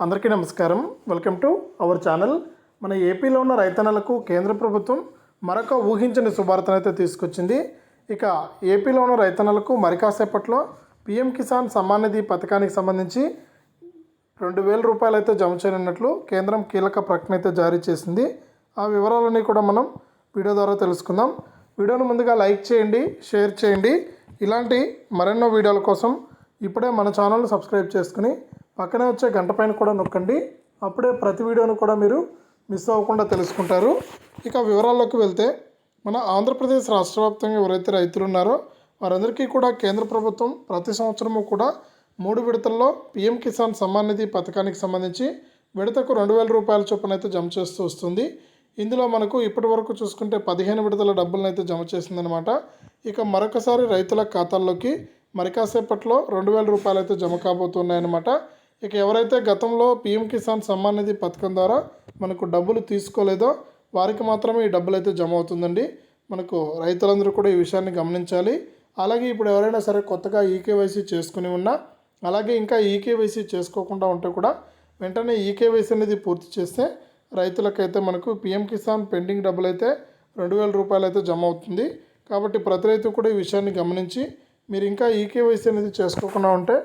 అందరికీ నమస్కారం. Welcome to our channel. మన ఏపీలో ఉన్న రైతన్నలకు కేంద్ర ప్రభుత్వం మరొక ఊహించని శుభార్తనైతే అయితే తీసుకొచ్చింది. ఇక ఏపీలో ఉన్న రైతన్నలకు మరి కాసేపట్లో పిఎం కిసాన్ సమ్మాన్ నిధి పథకానికి సంబంధించి రెండు వేల రూపాయలు అయితే జమ చేయనున్నట్లు కేంద్రం కీలక ప్రకటన అయితే జారీ చేసింది. ఆ వివరాలన్నీ కూడా మనం వీడియో ద్వారా తెలుసుకుందాం. వీడియోను ముందుగా లైక్ చేయండి షేర్ చేయండి. ఇలాంటి మరెన్నో వీడియోల కోసం ఇప్పుడే మన ఛానల్ సబ్స్క్రైబ్ చేసుకుని పక్కనే వచ్చే గంట పైన కూడా నొక్కండి. అప్పుడే ప్రతి వీడియోను కూడా మీరు మిస్ అవ్వకుండా తెలుసుకుంటారు. ఇక వివరాల్లోకి వెళ్తే మన ఆంధ్రప్రదేశ్ రాష్ట్ర వ్యాప్తంగా ఎవరైతే రైతులు ఉన్నారో వారందరికీ కూడా కేంద్ర ప్రభుత్వం ప్రతి సంవత్సరము కూడా మూడు విడతల్లో పీఎం కిసాన్ సమ్మాన్ నిధి పథకానికి సంబంధించి విడతకు రెండు వేల రూపాయల చొప్పున అయితే జమ చేస్తూ వస్తుంది. ఇందులో మనకు ఇప్పటి వరకు చూసుకుంటే పదిహేను విడతల డబ్బులను అయితే జమ చేసిందనమాట ఇక మరొకసారి రైతుల ఖాతాల్లోకి మరి కాసేపట్లో రెండు వేల రూపాయలు అయితే జమ కాబోతున్నాయన్నమాట. ఇక ఎవరైతే గతంలో పీఎం కిసాన్ సమ్మాన్ నిధి పథకం ద్వారా మనకు డబ్బులు తీసుకోలేదో వారికి మాత్రమే ఈ డబ్బులు అయితే జమ అవుతుందండి మనకు రైతులందరూ కూడా ఈ విషయాన్ని గమనించాలి. అలాగే ఇప్పుడు ఎవరైనా సరే కొత్తగా ఈకేవైసీ చేసుకుని ఉన్నా అలాగే ఇంకా ఈకేవైసీ చేసుకోకుండా ఉంటే కూడా వెంటనే ఈకేవైసీ అనేది పూర్తి చేస్తే రైతులకైతే మనకు పీఎం కిసాన్ పెండింగ్ డబ్బులు అయితే రెండు వేల రూపాయలు అయితే జమ అవుతుంది కాబట్టి ప్రతి రైతు కూడా ఈ విషయాన్ని గమనించి మీరు ఇంకా ఈకేవైసీ అనేది చేసుకోకుండా ఉంటే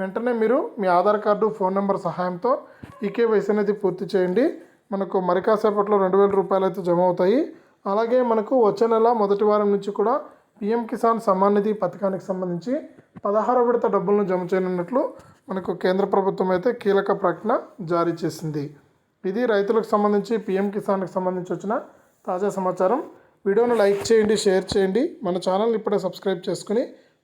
వెంటనే మీరు మీ ఆధార్ కార్డు ఫోన్ నెంబర్ సహాయంతో ఈ కేవైసీ అనేది పూర్తి చేయండి. మనకు మరి కాసేపట్లో రెండు వేల రూపాయలు అయితే జమ అవుతాయి. అలాగే మనకు వచ్చే నెల మొదటి వారం నుంచి కూడా పిఎం కిసాన్ సమ్మాన్ నిధి పథకానికి సంబంధించి పదహారు విడత డబ్బులను జమ చేయనున్నట్లు మనకు కేంద్ర ప్రభుత్వం అయితే కీలక ప్రకటన జారీ చేసింది. ఇది రైతులకు సంబంధించి పిఎం కిసాన్కి సంబంధించి వచ్చిన తాజా సమాచారం. వీడియోను లైక్ చేయండి షేర్ చేయండి. మన ఛానల్ ఇప్పుడే సబ్స్క్రైబ్ చేసుకుని